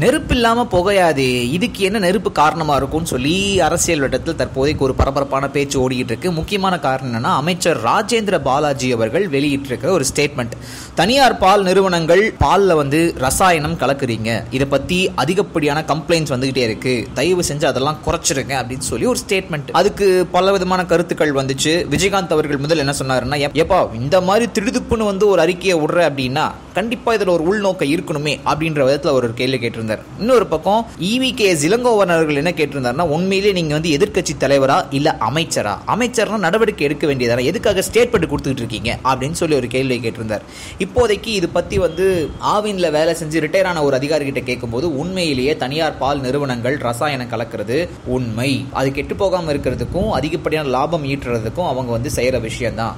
நெருப்பு இல்லாமல் புகையாதே இதுக்கு என்ன நெருப்பு காரணமாக இருக்கும்னு சொல்லி அரசியல் வட்டத்தில் தற்போதைக்கு ஒரு பரபரப்பான பேச்சு ஓடிக்கிட்டு இருக்கு. முக்கியமான காரணம் என்னன்னா அமைச்சர் ராஜேந்திர பாலாஜி அவர்கள் வெளியிட்டிருக்கிற ஒரு ஸ்டேட்மெண்ட் தனியார் பால் நிறுவனங்கள் பாலில் வந்து ரசாயனம் கலக்குறீங்க. இதை பற்றி அதிகப்படியான கம்ப்ளைண்ட்ஸ் வந்துகிட்டே இருக்கு. தயவு செஞ்சு அதெல்லாம் குறைச்சிருங்க அப்படின்னு சொல்லி ஒரு ஸ்டேட்மெண்ட் அதுக்கு பல விதமான கருத்துக்கள் வந்துச்சு. விஜயகாந்த் அவர்கள் முதல் என்ன சொன்னாருன்னா எப்பா ஏப்பா இந்த மாதிரி திடுதுப்புன்னு வந்து ஒரு அறிக்கையை விடுற அப்படின்னா கண்டிப்பாக இதில் ஒரு உள்நோக்கம் இருக்கணுமே அப்படின்ற விதத்தில் அவர் ஒரு கேள்வி கேட்டிருந்தார். இன்னொரு பக்கம் இவி கே இளங்கோவன் அவர்கள் என்ன கேட்டிருந்தார்னா உண்மையிலேயே நீங்கள் வந்து எதிர்க்கட்சி தலைவரா இல்லை அமைச்சரா? அமைச்சர்னா நடவடிக்கை எடுக்க வேண்டியதானே? எதுக்காக ஸ்டேட்மெண்ட் கொடுத்துட்டு இருக்கீங்க? அப்படின்னு சொல்லி ஒரு கேள்வி கேட்டிருந்தார். இப்போதைக்கு இது பற்றி வந்து ஆவினில் வேலை செஞ்சு ரிட்டையர் ஆன ஒரு அதிகாரிகிட்ட கேட்கும்போது உண்மையிலேயே தனியார் பால் நிறுவனங்கள் ரசாயனம் கலக்கிறது உண்மை. அது கெட்டு போகாமல் இருக்கிறதுக்கும் அதிகப்படியான லாபம் ஈட்டுறதுக்கும் அவங்க வந்து செய்கிற விஷயம் தான்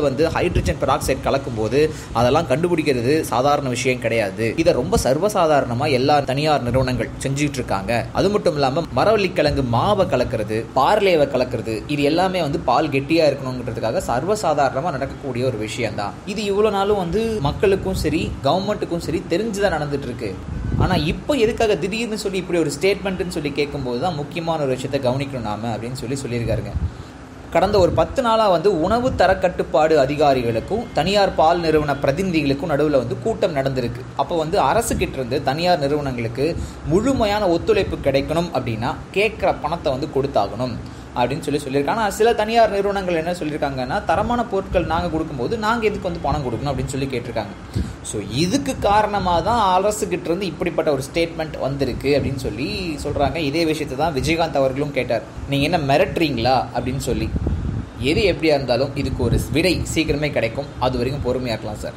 வந்து ஹைட்ரஜன் பெராக்சைடு கலக்கும்போது அதெல்லாம் கண்டுபிடிக்கிறது சாதாரண விஷயம் கிடையாது. இதை ரொம்ப சர்வசாதாரணமா எல்லா தனியார் நிறுவனங்கள் செஞ்சுட்டு இருக்காங்க. அது மட்டும் இல்லாம மரவள்ளிக்கிழங்கு மாவை கலக்கிறது பார்லேவை கலக்கிறது இது எல்லாமே வந்து பால் கெட்டியா இருக்கணுங்கிறதுக்காக சர்வசாதாரணமா நடக்கக்கூடிய ஒரு விஷயம் தான் இது இவ்வளவு நாளும் வந்து மக்களுக்கும் சரி கவர்மெண்ட்டுக்கும் சரி தெரிஞ்சுதான் நடந்துட்டு இருக்கு. ஆனா இப்போ எதுக்காக திடீர்னு சொல்லி இப்படி ஒரு ஸ்டேட்மெண்ட்னு சொல்லி கேட்கும்போது தான் முக்கியமான ஒரு விஷயத்தை கவனிக்கணும் நாம அப்படின்னு சொல்லி சொல்லியிருக்காருங்க. கடந்த ஒரு பத்து நாளாக வந்து உணவு தரக்கட்டுப்பாடு அதிகாரிகளுக்கும் தனியார் பால் நிறுவன பிரதிநிதிகளுக்கும் நடுவில் வந்து கூட்டம் நடந்திருக்கு. அப்போ வந்து அரசு இருந்து தனியார் நிறுவனங்களுக்கு முழுமையான ஒத்துழைப்பு கிடைக்கணும் அப்படின்னா கேட்குற பணத்தை வந்து கொடுத்தாகணும் அப்படின்னு சொல்லி சொல்லியிருக்காங்க. ஆனால் சில தனியார் நிறுவனங்கள் என்ன சொல்லியிருக்காங்கன்னா தரமான பொருட்கள் நாங்கள் கொடுக்கும்போது நாங்கள் எதுக்கு வந்து பணம் கொடுக்கணும் அப்படின்னு சொல்லி கேட்டிருக்காங்க. ஸோ இதுக்கு காரணமாக தான் அரசுகிட்ட இருந்து இப்படிப்பட்ட ஒரு ஸ்டேட்மெண்ட் வந்திருக்கு அப்படின்னு சொல்லி சொல்கிறாங்க இதே விஷயத்தை தான் விஜயகாந்த் அவர்களும் கேட்டார். நீங்கள் என்ன மிரட்டுறீங்களா அப்படின்னு சொல்லி. எது எப்படியா இருந்தாலும் இதுக்கு ஒரு விடை சீக்கிரமே கிடைக்கும். அது வரைக்கும் பொறுமையாக இருக்கலாம் சார்.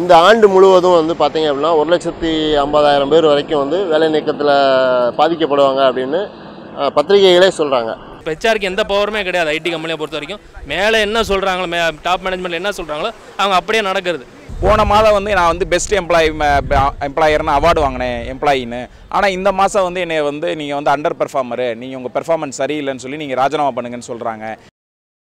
இந்த ஆண்டு முழுவதும் வந்து பார்த்தீங்க அப்படின்னா ஒரு லட்சத்தி ஐம்பதாயிரம் பேர் வரைக்கும் வந்து வேலை நீக்கத்தில் பாதிக்கப்படுவாங்க அப்படின்னு பத்திரிகைகளே சொல்கிறாங்க இப்போ ஹெச்ஆருக்கு எந்த பவருமே கிடையாது. ஐடி கம்பெனியை பொறுத்த வரைக்கும். மேலே என்ன சொல்கிறாங்களோ மே டாப் மேனேஜ்மெண்ட் என்ன சொல்கிறாங்களோ அவங்க அப்படியே நடக்கிறது. போன மாதம் வந்து நான் வந்து பெஸ்ட் எம்ப்ளாயி எம்ப்ளாயர்னு அவார்டு வாங்கினேன் எம்ப்ளாயின்னு ஆனால் இந்த மாதம் வந்து என்னை வந்து நீங்கள் வந்து அண்டர் பெர்ஃபார்மரு நீங்கள் உங்கள் பெர்ஃபார்மன்ஸ் சரியில்லைன்னு சொல்லி நீங்கள் ராஜினாமா பண்ணுங்கன்னு சொல்கிறாங்க